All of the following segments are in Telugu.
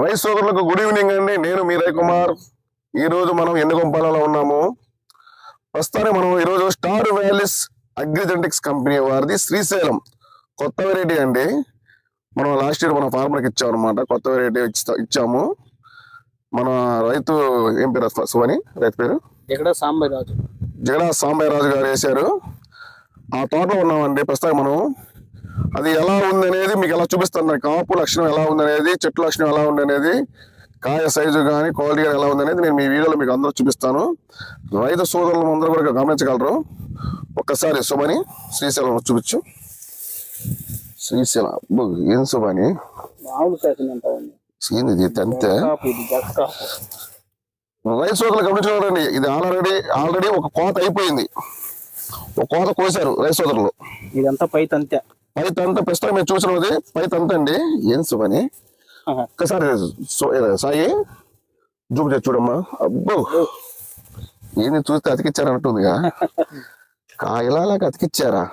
రైస్ సోదరులకు గుడ్ ఈవినింగ్ అండి. నేను మీ కుమార్ ఈ రోజు మనం ఎన్నుకొంపాలలో ఉన్నాము. ప్రస్తుతానికి మనం ఈరోజు స్టార్ వ్యాలీస్ అగ్రిజెంటిక్స్ కంపెనీ వారిది శ్రీశైలం. కొత్త వెరైటీ అండి. మనం లాస్ట్ ఇయర్ మన farmer కి ఇచ్చాం అనమాట కొత్త వెరైటీ ఇచ్చాము. మన రైతు ఏం పేరు? సువని రైతు పేరు? ఇక్కడ సాంబాయి రాజు జగన్ సాంబయ్య రాజు గారు వేశారు. ఆ తోటలో ఉన్నామండి. ప్రస్తుతం మనం అది ఎలా ఉంది అనేది మీకు ఎలా చూపిస్తాను. కాపు లక్షణం ఎలా ఉంది అనేది చెట్టు లక్షణం ఎలా ఉంది అనేది కాయ సైజు కానీ క్వాలిటీ కానీ ఎలా ఉంది అనేది నేను మీ వీడియోలో మీకు అందరూ చూపిస్తాను. రైతు సోదరులు అందరూ కూడా గమనించగలరు. ఒక్కసారి సుమని శ్రీశైలం చూపించు. శ్రీశైలం అబ్బో, ఏం ఏంది ఇది అంతే రైతు సోదరులు గమనించుకోరండి ఇది ఆల్రెడీ ఆల్రెడీ ఒక కోత అయిపోయింది. ఒక కోత కోసారు రైతు సోదరులు. ఇదంతా పైత అంతే పైత అంతా ప్రస్తుతం మీరు చూసినది పైత అంతా అండి. ఏం ఆహా. ఒక్కసారి సాయి జూమ్ చేసి చూడమ్మా. అబ్బో. ఏంది చూస్తే అతికిచ్చారన్నట్టుందిగా. కాయలాగా అతికిచ్చారా?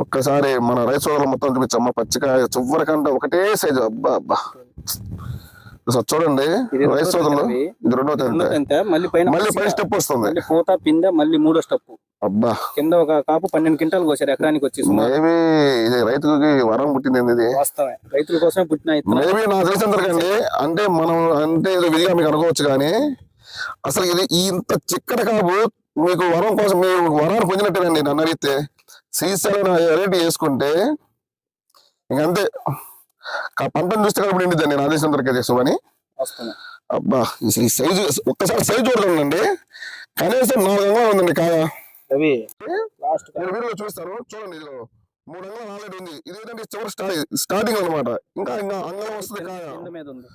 ఒక్కసారి మన రైతు సోదరులు మొత్తం చూపించమ్మా. పచ్చికాయ చువ్వరి కంట ఒకటే సైజు అబ్బా అబ్బా. చూడండి. రైతు సోదరులు. ఇది రెండో మళ్ళీ పైన పై. స్టెప్ వస్తుంది. పూత పిందె మళ్ళీ మూడో స్టెప్ అబ్బా. కింద ఒక కాపు పన్నెండు క్వింటాలు కోసారు ఎకరానికి వచ్చి. మేబీ ఇది రైతుకి వరం పుట్టింది ఇది? వాస్తవమే. రైతుల కోసమే పుట్టిన మేబీ నాకు తెలిసినంతకండి అంటే మనం అంటే విధిగా మీకు అనుకోవచ్చు కానీ అసలు ఇది ఇంత చిక్కటి కాపు మీకు వరం కోసం మీరు వరాన్ని పొందినట్టేనండి నన్ను అడిగితే. శ్రీశైలం వెరైటీ వేసుకుంటే ఇంకంతే పంటను చూస్తే కడుపు నిండిద్దండి నా తెలిసినంతవరకు సుమని వస్తున్నాయి అబ్బా ఈ సైజు ఒక్కసారి సైజు చూడండి కనీసం నాలుగు అంగాలు ఉందండి కాయ. రవి లాస్ట్ వీడియో చూస్తాను చూడండి ఇదిగో. మూడు అంగాలు ఆల్రెడీ ఉంది. ఇది ఏంటంటే చివరి స్టార్టింగ్ స్టార్టింగ్ అన్నమాట. ఇంకా ఇంకా అంగం వస్తుంది కాయ. కింద మీద ఉంది.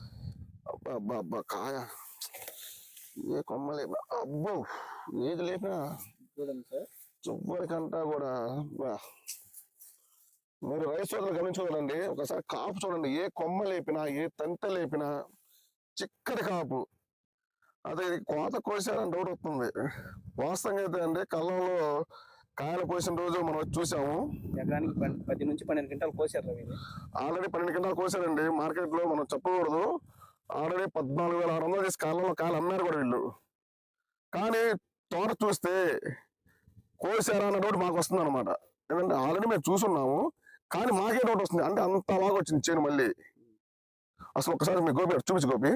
అబ్బా అబ్బా అబ్బా కాయ. ఏ కొమ్మలే. అబ్బో ఏది లేపినా చూడండి సార్. చువ్వరికంటా కూడా. మీరు రైస్ సోదరులు గమనించుకోవాలండి. ఒకసారి కాపు చూడండి. ఏ కొమ్మ లేపినా ఏ తంత లేపినా చిక్కటి కాపు. అదే కోత కోసారని డౌట్ వస్తుంది. వాస్తవంగా అయితే అండి కళ్ళంలో కాయలు కోసిన రోజు మనం వచ్చి చూసాము. ఎకరానికి పది నుంచి పన్నెండు క్వింటాలు కోసారు. ఆల్రెడీ పన్నెండు కింటాలు కోసారండి. మార్కెట్లో మనం చెప్పకూడదు. ఆల్రెడీ పద్నాలుగు వేల ఆరు వందలు చేసి కాలంలో కాయలు అమ్మారు కూడా వీళ్ళు. కానీ తోట చూస్తే కోసారా అన్న డౌట్ మాకు వస్తుంది అనమాట ఎందుకంటే ఆల్రెడీ మేము చూసున్నాము. కానీ మాకే డౌట్ వస్తుంది. అంటే అంత బాగా వచ్చింది చేను మళ్ళీ. అసలు ఒకసారి మీ గోపి చూపించు గోపి.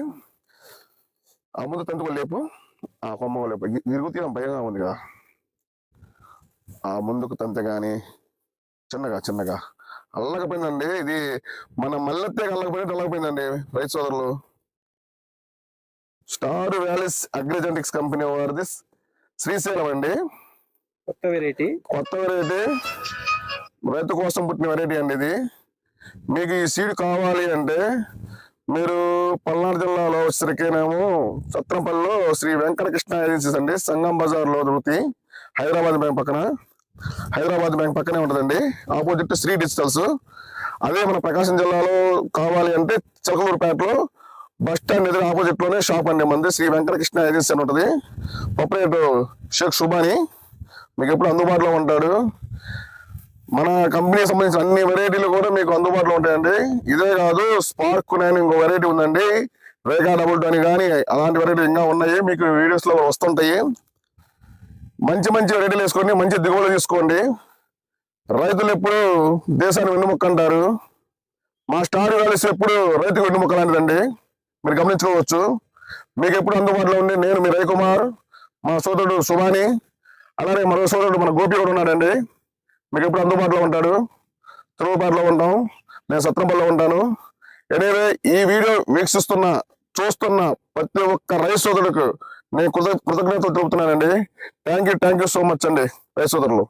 ఆ ముందు కూడా లేపు ఆ కొమ్మ కూడా లేపు ఇరుగు తీరం భయంగా ఉంది కదా. ఆ ముందుకు తంతె కానీ చిన్నగా చిన్నగా. అల్లకపోయిందండి. ఇది మన మల్లెత్తే అల్లకపోయినట్టు అల్లకపోయిందండి. రైతు సోదరులు. స్టార్ వ్యాలీస్ అగ్రిజెంటిక్స్ కంపెనీ వారిది శ్రీశైలం అండి. కొత్త వెరైటీ. కొత్త వెరైటీ. రైతు కోసం పుట్టిన వెరైటీ అండి ఇది. మీకు ఈ సీడ్ కావాలి అంటే మీరు పల్నాడు జిల్లాలో వచ్చేసరికేనేమో సత్రంపల్లిలో శ్రీ వెంకటకృష్ణ ఏజెన్సీస్ అండి. సంగం బజార్లో దొరుకుతాయి హైదరాబాద్ బ్యాంక్ పక్కన. హైదరాబాద్ బ్యాంక్ పక్కనే ఉంటుందండి. Opposite Sri digitals. అదే మన ప్రకాశం జిల్లాలో కావాలి అంటే చిలకలూరుపేటలో బస్ స్టాండ్ ఎదురు ఆపోజిట్లోనే షాప్ అండి మంది శ్రీ వెంకటకృష్ణ ఏజెన్సీ అని ఉంటుంది. ప్రొపరేటర్ షేక్ సుబాని. మీకు ఎప్పుడు అందుబాటులో ఉంటాడు. మన కంపెనీకి సంబంధించిన అన్ని వెరైటీలు కూడా మీకు అందుబాటులో ఉంటాయండి. ఇదే కాదు స్పార్క్ నేను ఇంకో వెరైటీ ఉందండి. రేఖా డబుల్ టూ అని కానీ అలాంటి వెరైటీలు ఇంకా ఉన్నాయి. మీకు వీడియోస్లో వస్తుంటాయి. మంచి మంచి వెరైటీలు వేసుకోండి. మంచి దిగుబడి తీసుకోండి. రైతులు ఎప్పుడు దేశాన్ని వెన్నుముక్క అంటారు. మా స్టార్ వ్యాలీస్ ఎప్పుడు రైతుకు వెన్నుముక్క లాంటిదండి. మీరు గమనించుకోవచ్చు. మీకు ఎప్పుడు అందుబాటులో ఉండి నేను మీ రవికుమార్ మా సోదరుడు సుభాని అలానే మరో సోదరుడు మన గోపి కూడా ఉన్నాడండి. మీకు ఎప్పుడు అందుబాటులో ఉంటాడు. తిరుగుబాటులో ఉంటాం. నేను సత్రంపల్లిలో ఉంటాను. ఎనీవే ఈ వీడియో వీక్షిస్తున్న చూస్తున్న ప్రతి ఒక్క రైస్ సోదరుడికి నేను కృత కృతజ్ఞతలు తెలుపుతున్నానండి. Thank you thank you so much అండి. రైస్ సోదరులు.